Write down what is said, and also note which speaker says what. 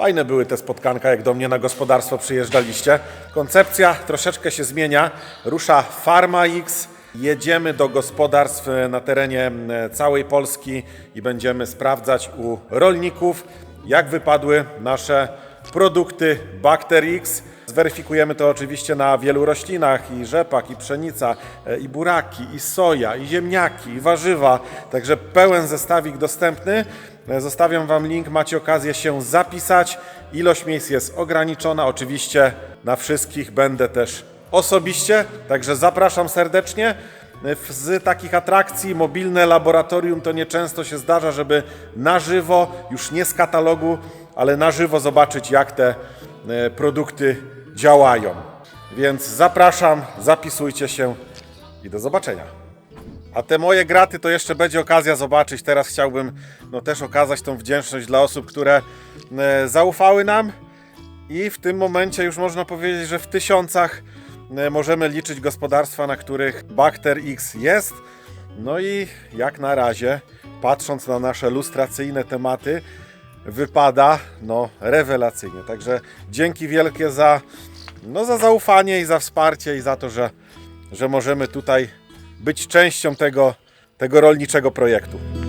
Speaker 1: Fajne były te spotkanka, jak do mnie na gospodarstwo przyjeżdżaliście. Koncepcja troszeczkę się zmienia. Rusza Farma X. Jedziemy do gospodarstw na terenie całej Polski i będziemy sprawdzać u rolników, jak wypadły nasze produkty Bacter X. Zweryfikujemy to oczywiście na wielu roślinach, i rzepak, i pszenica, e, i buraki, i soja, i ziemniaki, i warzywa. Także pełen zestawik dostępny. E, Zostawiam Wam link, macie okazję się zapisać. Ilość miejsc jest ograniczona, oczywiście na wszystkich będę też osobiście, także zapraszam serdecznie. E, Z takich atrakcji mobilne laboratorium to nieczęsto się zdarza, żeby na żywo, już nie z katalogu, ale na żywo zobaczyć, jak te e, produkty działają. Więc zapraszam, zapisujcie się i do zobaczenia. A te moje graty to jeszcze będzie okazja zobaczyć. Teraz chciałbym no, też okazać tą wdzięczność dla osób, które e, zaufały nam i w tym momencie już można powiedzieć, że w tysiącach e, możemy liczyć gospodarstwa, na których Bacter X jest. No i jak na razie, patrząc na nasze lustracyjne tematy, wypada no rewelacyjnie. Także dzięki wielkie za, no, za zaufanie i za wsparcie i za to, że, że możemy tutaj być częścią tego, tego rolniczego projektu.